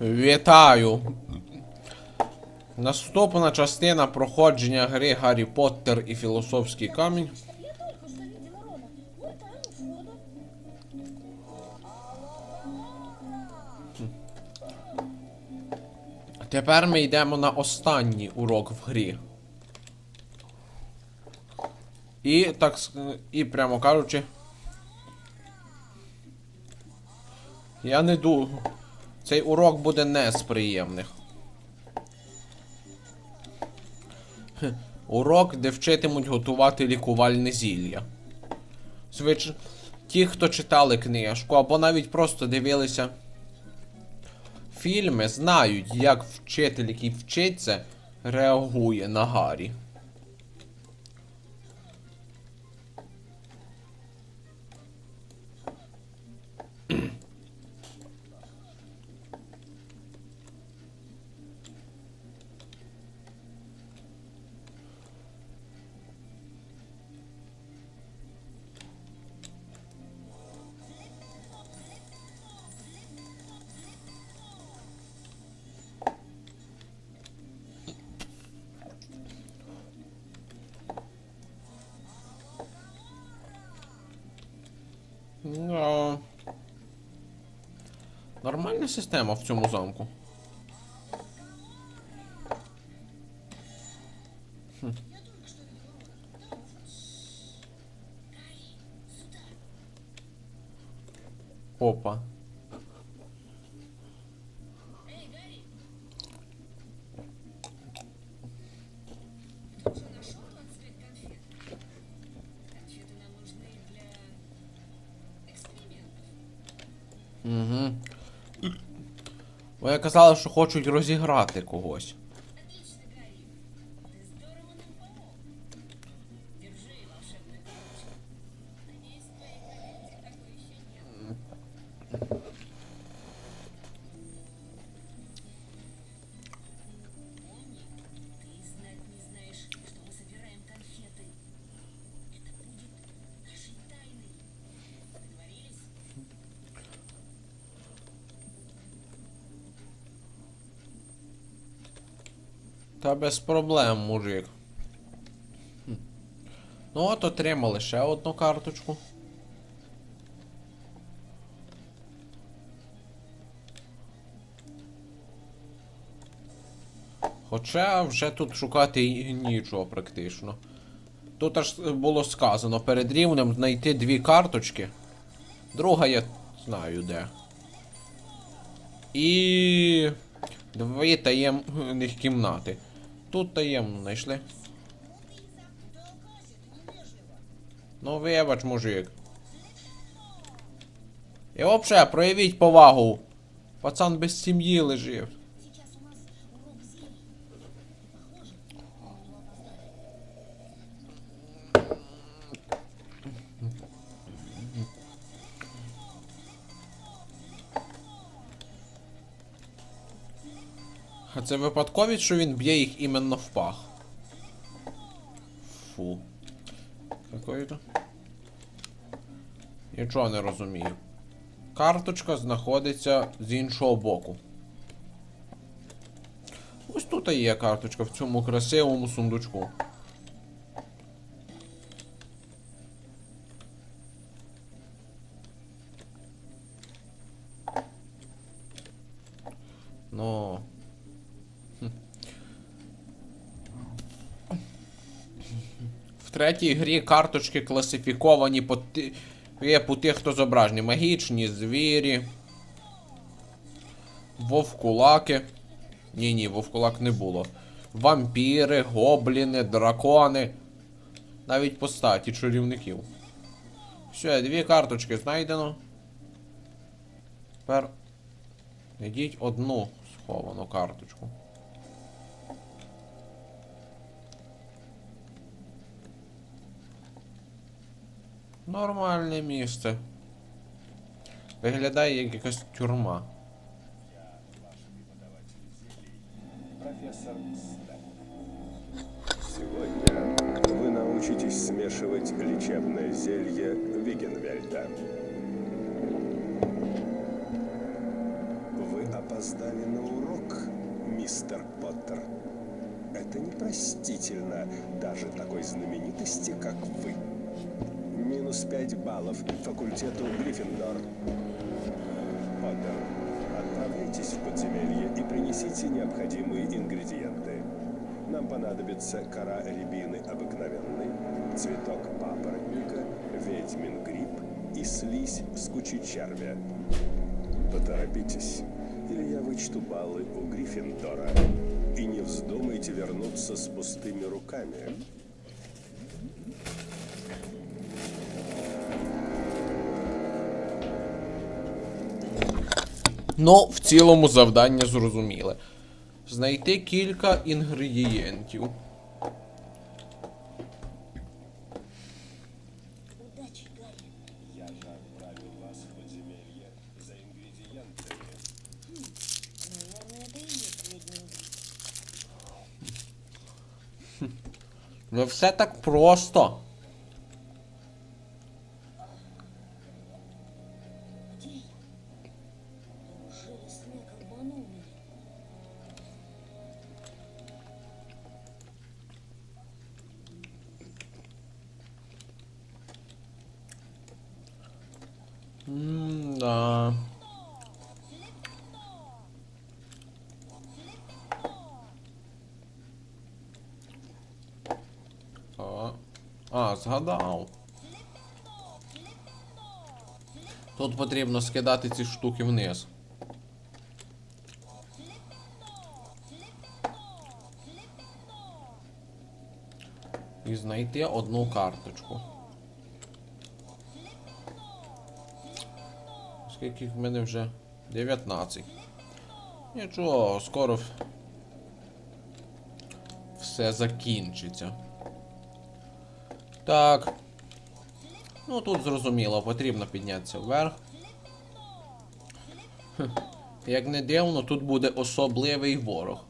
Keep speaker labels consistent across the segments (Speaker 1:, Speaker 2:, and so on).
Speaker 1: Вітаю! Наступна частина проходження гри Гаррі Поттер і Філософський камінь. Тепер ми йдемо на останній урок в грі. І так і прямо кажучи. Я не ду. Цей урок буде не з приємних. Урок, де вчитимуть готувати лікувальне зілля. Звич... Ті, хто читали книжку, або навіть просто дивилися фільми знають, як вчитель, який вчиться, реагує на Гаррі. Нормальна система в цьому замку. Ви казали, що хочуть розіграти когось. Та без проблем, мужик. Ну от отримали ще одну карточку. Хоча вже тут шукати нічого практично. Тут аж було сказано перед рівнем знайти дві карточки. Друга я знаю де. І дві таємних кімнати. Тут таємно знайшли. Ну вибач, мужик. І взагалі, проявіть повагу. Пацан без сім'ї лежив. Це випадковість, що він б'є їх іменно в пах. Фу. Какої то? Нічого не розумію. Карточка знаходиться з іншого боку. Ось тут і є карточка в цьому красивому сундучку. Третій грі карточки класифіковані по, ти... є по тих, хто зображені. Магічні звірі. Вовкулаки. Ні, ні, вовкулак не було. Вампіри, гобліни, дракони. Навіть постаті чарівників. Все, дві карточки знайдено. Тепер. Найдіть одну сховану карточку. Нормальне місце. Виглядає як якась тюрма.
Speaker 2: Профессор вы научитесь смешивать лечебное зелье Вигенвельда. Вы опоздали на урок, мистер Поттер. Это непростительно даже такой знаменитости, как вы. Минус пять баллов факультету Гриффиндор. Поттер, отправляйтесь в подземелье и принесите необходимые ингредиенты. Нам понадобится кора рябины обыкновенной, цветок папоротника, ведьмин гриб и слизь с кучи червя. Поторопитесь, или я вычту баллы у Гриффиндора. И не вздумайте вернуться с пустыми руками.
Speaker 1: Ну, в цілому завдання зрозуміле. Знайти кілька інгредієнтів.
Speaker 3: Удачи, Гарри.
Speaker 2: Я же
Speaker 1: згадав. Тут потрібно скидати ці штуки вниз. І знайти одну карточку. Скільки в мене вже? 19. Нічого, скоро все закінчиться. Так. Ну тут зрозуміло, потрібно піднятися вверх. Як не дивно, тут буде особливий ворог.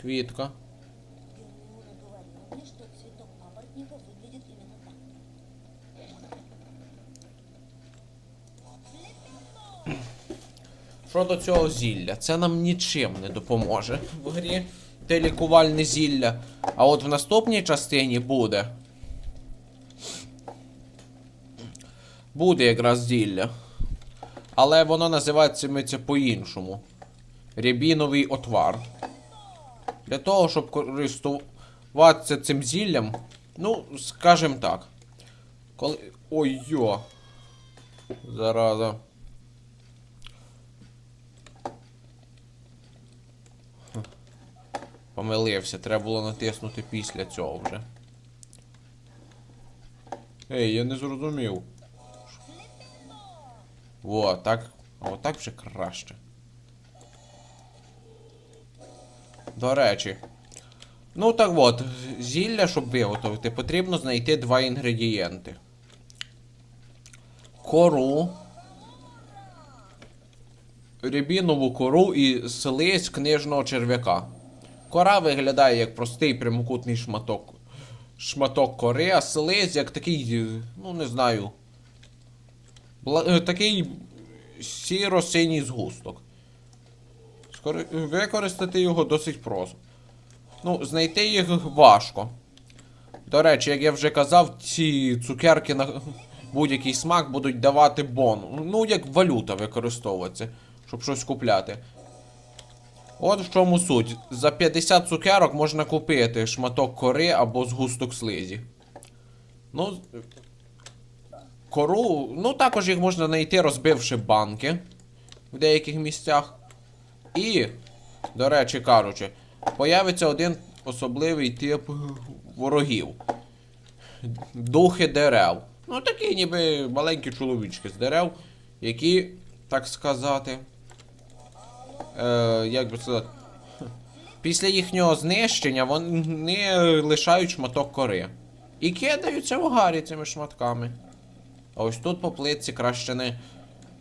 Speaker 1: Квітка. Щодо цього зілля, це нам нічим не допоможе в грі. Те лікувальне зілля. А от в наступній частині буде. Буде якраз зілля. Але воно називатиметься по-іншому. Рябіновий отвар. Для того, щоб користуватися цим зіллям, ну, скажем так. Коли. Ой йо. Зараза. Помилився, треба було натиснути після цього вже. Ей, я не зрозумів. Во, так. А отак вже краще. До речі. Ну так от, зілля, щоб виготовити, потрібно знайти два інгредієнти. Кору. Рябінову кору і слизь книжного черв'яка. Кора виглядає як простий прямокутний шматок. Шматок кори, а слизь як такий, е, ну не знаю. бла- е, такий сіро-синій згусток. Скори- Використати його досить просто. Ну, знайти їх важко. До речі, як я вже казав, ці цукерки на будь-який смак будуть давати бон. Ну, як валюта використовуватися, щоб щось купляти. От в чому суть. За 50 цукерок можна купити шматок кори або згусток слизі. Ну. Кору. Ну, також їх можна знайти, розбивши банки в деяких місцях. І, до речі, кажучи, появиться один особливий тип ворогів. Духи дерев. Ну, такі ніби маленькі чоловічки з дерев, які, так сказати. Е, як би сказати. Після їхнього знищення вони лишають шматок кори. І кидаються в гарі цими шматками. А ось тут по плитці краще не.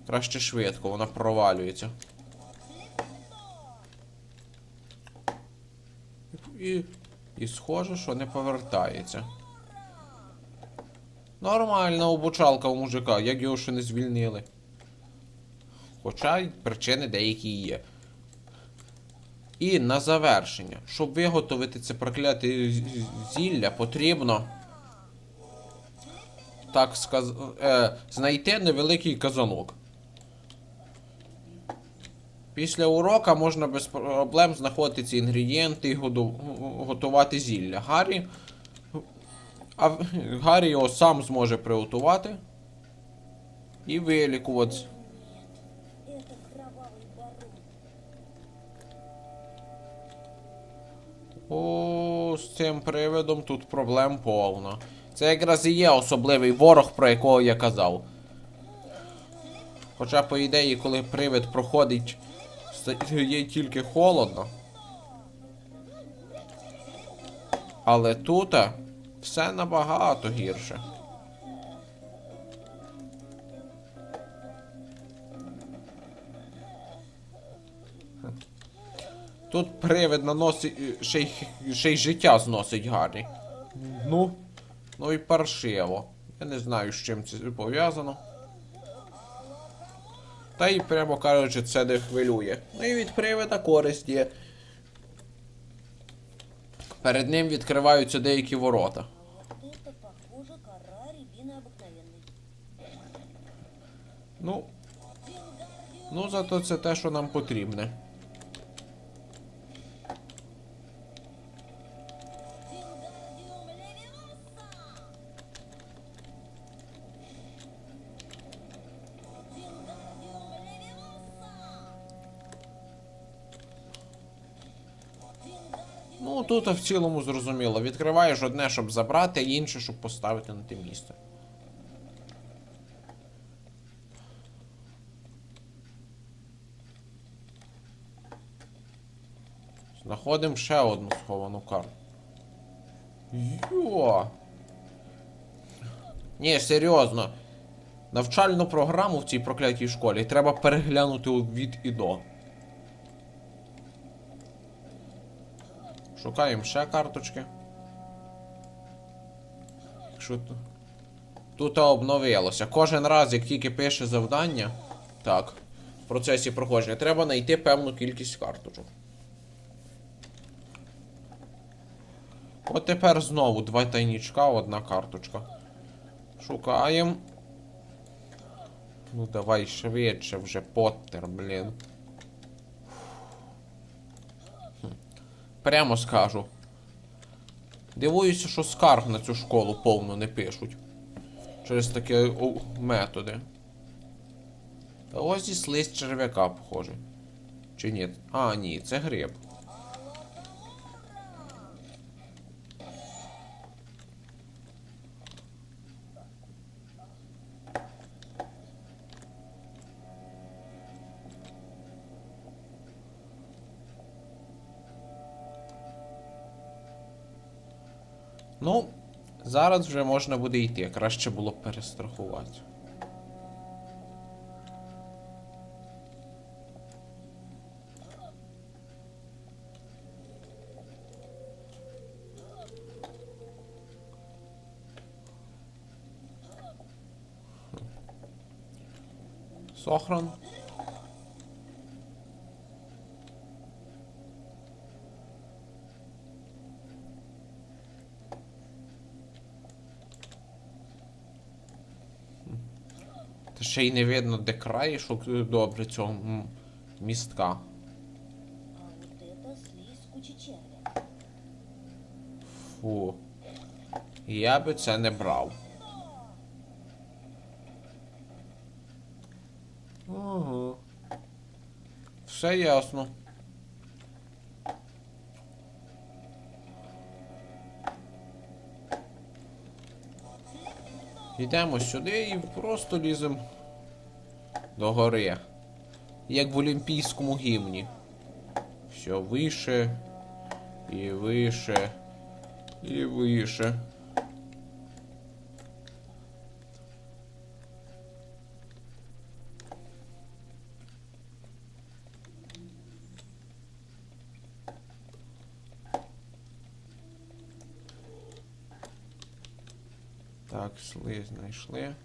Speaker 1: Краще швидко, вона провалюється. І. І схоже, що не повертається. Нормальна обучалка у мужика, як його ще не звільнили. Хоча причини деякі є. І на завершення, щоб виготовити це прокляте зілля, потрібно. Так сказ... е, знайти невеликий казанок. Після урока можна без проблем знаходити ці інгредієнти і готувати зілля. Гаррі. А Гаррі його сам зможе приготувати і вилікуватися. О, з цим привидом тут проблем повно. Це якраз і є особливий ворог, про якого я казав. Хоча, по ідеї, коли привид проходить, стає тільки холодно. Але тут все набагато гірше. Тут привид наносить е, ще й, ще й життя зносить Гаррі. Ну. Ну і паршиво. Я не знаю, з чим це пов'язано. Та й прямо кажучи, це не хвилює. Ну і від привида користь є. Перед ним відкриваються деякі ворота.
Speaker 3: Это похоже кора рябины обыкновенной.
Speaker 1: Ну. Ну, зато це те, що нам потрібне. Тут в цілому зрозуміло. Відкриваєш одне, щоб забрати, а інше, щоб поставити на те місце. Знаходимо ще одну сховану карту. Йо. Ні, серйозно. Навчальну програму в цій проклятій школі треба переглянути від і до. Шукаємо ще карточки. Що тут? Тут обновилося. Кожен раз, як тільки пише завдання, так, в процесі проходження, треба знайти певну кількість карточок. От тепер знову два тайнічка, одна карточка. Шукаємо. Ну давай швидше вже, Поттер, блін. Прямо скажу. Дивуюся, що скарг на цю школу повну не пишуть. Через такі о, методи. Та ось і слизь черв'яка, похоже. Чи ні? А, ні, це гриб. Зараз вже можна буде йти. Краще було б перестрахувати. Сохран. Ще й не видно, де краєшок е, добре цього містка. Фу. Я би це не брав. Угу. Все ясно. Йдемо сюди і просто ліземо до гори. Як в Олімпійському гімні. Все вище і вище. І вище. Так, слизь знайшли.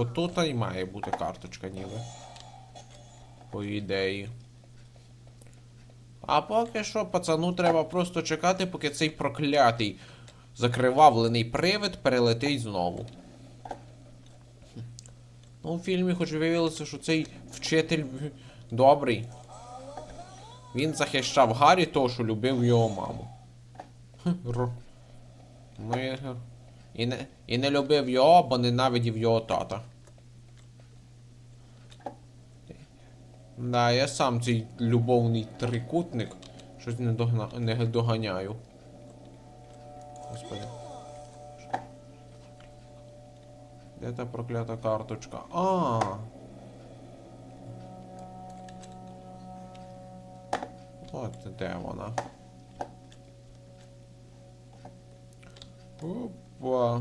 Speaker 1: От тут і має бути карточка ніби. По ідеї. А поки що пацану треба просто чекати, поки цей проклятий закривавлений привид перелетить знову. Ну, у фільмі хоч виявилося, що цей вчитель добрий. Він захищав Гаррі того, що любив його маму. Хм, Ми... І не, і не любив його, бо ненавидів його тата. Да, я сам цей любовний трикутник щось не, догна... не доганяю. Господи. Де та проклята карточка? А. От де вона. Опа.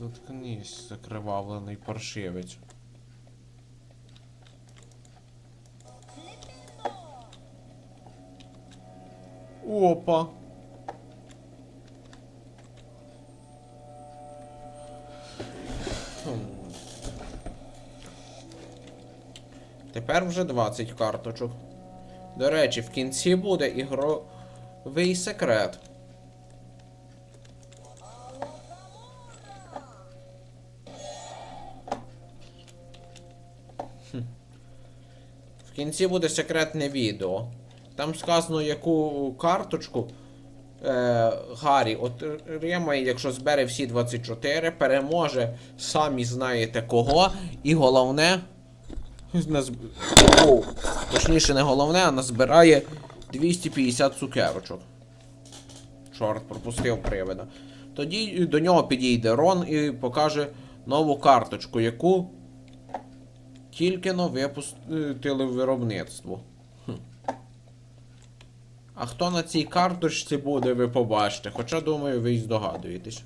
Speaker 1: Заткнись, закривавлений паршивець. Опа. Тепер вже 20 карточок. До речі, в кінці буде ігровий секрет. Кінці буде секретне відео. Там сказано, яку карточку е, Гаррі отримає, якщо збере всі 24, переможе самі знаєте кого. І головне. Назб... О, точніше, не головне, а назбирає 250 цукерочок. Чорт, пропустив привида. Тоді до нього підійде Рон і покаже нову карточку, яку тільки но випустили виробництво. Хм. А хто на цій карточці буде, ви побачите. Хоча, думаю, ви й здогадуєтесь.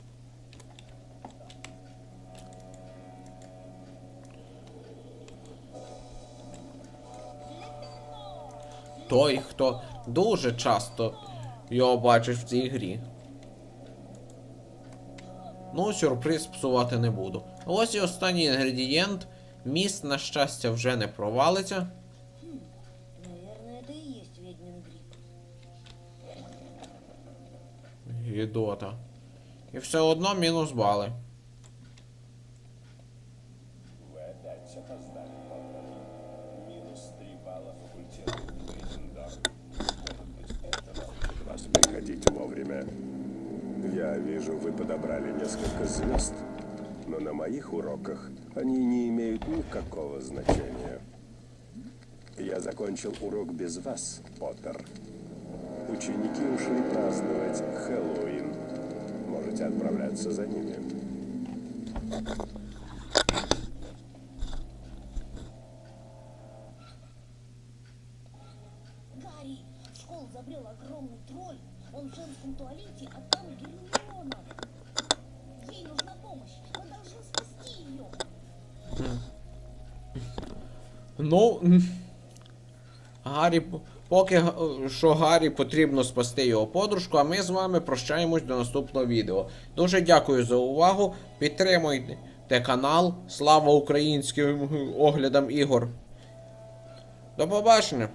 Speaker 1: Той, хто дуже часто його бачить в цій грі. Ну, сюрприз псувати не буду. Ось і останній інгредієнт. Міст, на щастя, вже не провалиться. Гідота. І все одно мінус бали.
Speaker 2: Никакого значения. Я закончил урок без вас, Поттер. Ученики ушли праздновать Хэллоуин. Можете отправляться за ними.
Speaker 3: Гарри, в школу забрел огромный тролль. Он в женском туалете, а там Гермиона.
Speaker 1: Ну. Гаррі. Поки що Гаррі потрібно спасти його подружку, а ми з вами прощаємось до наступного відео. Дуже дякую за увагу. Підтримуйте канал. Слава українським оглядам ігор. До побачення!